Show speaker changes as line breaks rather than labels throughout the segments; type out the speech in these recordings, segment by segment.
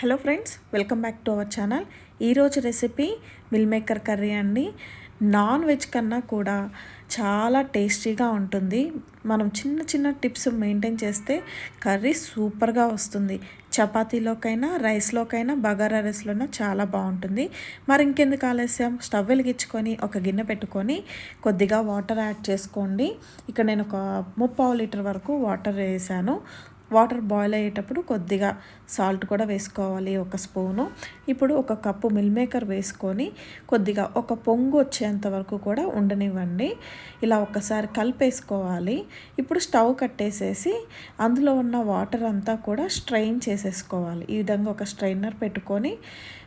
Hello friends welcome back to our channel. ఈరోజు recipe meal maker curry అండి. Non veg కన్నా కూడా చాలా టేస్టీగా ఉంటుంది. మనం చిన్న చిన్న టిప్స్ మెయింటైన్ చేస్తే కర్రీ సూపర్గా వస్తుంది. చపాతీలోకైనా రైస్లోకైనా బగారా రైస్లోనైనా చాలా బాగుంటుంది. మరి ఇంకెందుకు ఆలస్యం? స్టవ్ వెలిగించుకొని ఒక గిన్నె పెట్టుకొని కొద్దిగా వాటర్ యాడ్ చేసుకోండి. ఇక్కడ నేను ఒక ముప్పావు లీటర్ వరకు వాటర్ వేసాను. వాటర్ బాయిల్ అయ్యేటప్పుడు కొద్దిగా సాల్ట్ కూడా వేసుకోవాలి ఒక స్పూను. ఇప్పుడు ఒక కప్పు మిల్ మేకర్ వేసుకొని కొద్దిగా ఒక పొంగు వచ్చేంత వరకు కూడా ఉండనివ్వండి. ఇలా ఒకసారి కలిపేసుకోవాలి. ఇప్పుడు స్టవ్ కట్టేసేసి అందులో ఉన్న వాటర్ అంతా కూడా స్ట్రెయిన్ చేసేసుకోవాలి. ఈ విధంగా ఒక స్ట్రైనర్ పెట్టుకొని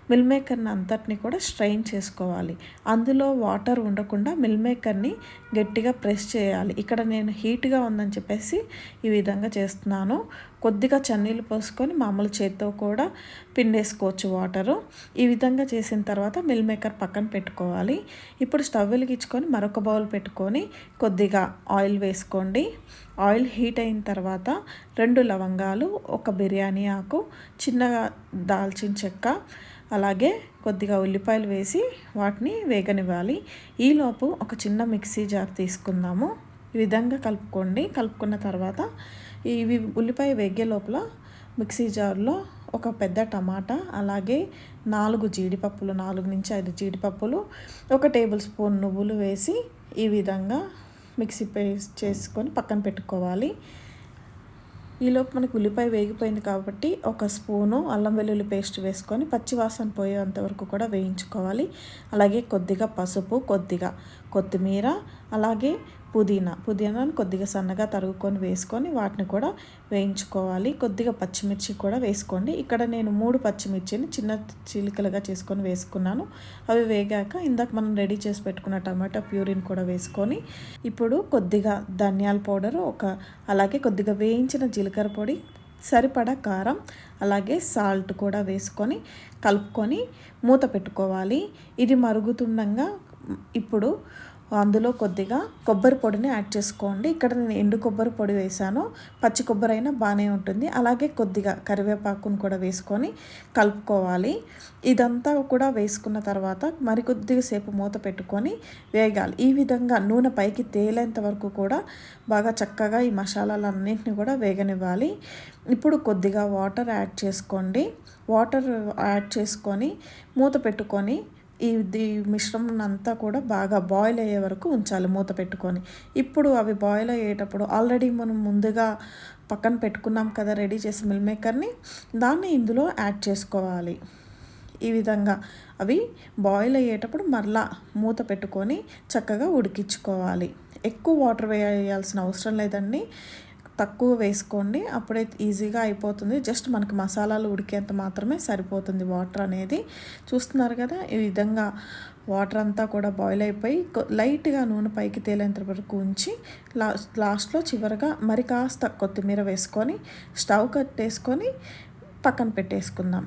మిల్ మేకర్ని అంతటిని కూడా స్ట్రెయిన్ చేసుకోవాలి. అందులో వాటర్ ఉండకుండా మిల్ మేకర్ని గట్టిగా ప్రెస్ చేయాలి. ఇక్కడ నేను హీట్గా ఉందని చెప్పేసి ఈ విధంగా చేస్తున్నాను. కొద్దిగా చన్నీళ్ళు పోసుకొని మామూలు చేత్తో కూడా పిండేసుకోవచ్చు వాటరు. ఈ విధంగా చేసిన తర్వాత మిల్ మేకర్ పక్కన పెట్టుకోవాలి. ఇప్పుడు స్టవ్ వెలిగించుకొని మరొక బౌల్ పెట్టుకొని కొద్దిగా ఆయిల్ వేసుకోండి. ఆయిల్ హీట్ అయిన తర్వాత రెండు లవంగాలు ఒక బిర్యానీ ఆకు చిన్నగా దాల్చిన చెక్క అలాగే కొద్దిగా ఉల్లిపాయలు వేసి వాటిని వేగనివ్వాలి. ఈలోపు ఒక చిన్న మిక్సీ జార్ తీసుకుందాము. ఈ విధంగా కలుపుకోండి. కలుపుకున్న తర్వాత ఇవి ఉల్లిపాయ వేగే లోపల మిక్సీ జార్లో ఒక పెద్ద టమాటా అలాగే నాలుగు జీడిపప్పులు నాలుగు నుంచి ఐదు జీడిపప్పులు ఒక టేబుల్ స్పూన్ నువ్వులు వేసి ఈ విధంగా మిక్సీ పేస్ట్ చేసుకొని పక్కన పెట్టుకోవాలి. ఈలోపు మనకు ఉల్లిపాయ వేగిపోయింది కాబట్టి ఒక స్పూను అల్లం వెల్లుల్లి పేస్ట్ వేసుకొని పచ్చివాసన పోయేంత వరకు కూడా వేయించుకోవాలి. అలాగే కొద్దిగా పసుపు కొద్దిగా కొత్తిమీర అలాగే పుదీనా. పుదీనాను కొద్దిగా సన్నగా తరుగుకొని వేసుకొని వాటిని కూడా వేయించుకోవాలి. కొద్దిగా పచ్చిమిర్చి కూడా వేసుకోండి. ఇక్కడ నేను మూడు పచ్చిమిర్చిని చిన్న చిలికలుగా చేసుకొని వేసుకున్నాను. అవి వేగాక ఇందాక మనం రెడీ చేసి పెట్టుకున్న టమాటా ప్యూరిన్ కూడా వేసుకొని ఇప్పుడు కొద్దిగా ధనియాల పౌడర్ ఒక అలాగే కొద్దిగా వేయించిన జీలకర్ర పొడి సరిపడా కారం అలాగే సాల్ట్ కూడా వేసుకొని కలుపుకొని మూత పెట్టుకోవాలి. ఇది మరుగుతుండగా ఇప్పుడు అందులో కొద్దిగా కొబ్బరి పొడిని యాడ్ చేసుకోండి. ఇక్కడ నేను ఎండు కొబ్బరి పొడి వేసాను. పచ్చి కొబ్బరి అయినా బాగానే ఉంటుంది. అలాగే కొద్దిగా కరివేపాకును కూడా వేసుకొని కలుపుకోవాలి. ఇదంతా కూడా వేసుకున్న తర్వాత మరికొద్దిగా సేపు మూత పెట్టుకొని వేగాలి. ఈ విధంగా నూనె పైకి తేలేంత వరకు కూడా బాగా చక్కగా ఈ మసాలాలన్నింటినీ కూడా వేగనివ్వాలి. ఇప్పుడు కొద్దిగా వాటర్ యాడ్ చేసుకోండి. వాటర్ యాడ్ చేసుకొని మూత పెట్టుకొని ఇది మిశ్రమం అంతా కూడా బాగా బాయిల్ అయ్యే వరకు ఉంచాలి మూత పెట్టుకొని. ఇప్పుడు అవి బాయిల్ అయ్యేటప్పుడు ఆల్రెడీ మనం ముందుగా పక్కన పెట్టుకున్నాం కదా రెడీ చేసి మిల్ మేకర్ని దాన్ని ఇందులో యాడ్ చేసుకోవాలి. ఈ విధంగా అవి బాయిల్ అయ్యేటప్పుడు మరలా మూత పెట్టుకొని చక్కగా ఉడికించుకోవాలి. ఎక్కువ వాటర్ వేయాల్సిన అవసరం లేదండి. తక్కువ వేసుకోండి. అప్పుడే ఈజీగా అయిపోతుంది. జస్ట్ మనకి మసాలాలు ఉడికేంత మాత్రమే సరిపోతుంది వాటర్ అనేది. చూస్తున్నారు కదా ఈ విధంగా వాటర్ అంతా కూడా బాయిల్ అయిపోయి లైట్గా నూనె పైకి తేలేంత వరకు ఉంచి లాస్ట్ లాస్ట్లో చివరిగా మరి కాస్త కొత్తిమీర వేసుకొని స్టవ్ కట్టేసుకొని పక్కన పెట్టేసుకుందాం.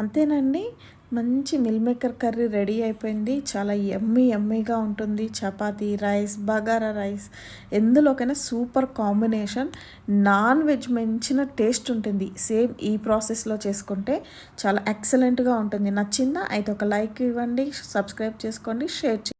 అంతేనండి. మంచి మిల్ మేకర్ కర్రీ రెడీ అయిపోయింది. చాలా ఎమ్మీ ఎమ్మీగా ఉంటుంది. చపాతీ రైస్ బగారా రైస్ ఎందులోకైనా సూపర్ కాంబినేషన్ నాన్ వెజ్ మంచిన టేస్ట్ ఉంటుంది. సేమ్ ఈ ప్రాసెస్లో చేసుకుంటే చాలా ఎక్సలెంట్గా ఉంటుంది. నచ్చిందా? అయితే ఒక లైక్ ఇవ్వండి. సబ్స్క్రైబ్ చేసుకోండి. షేర్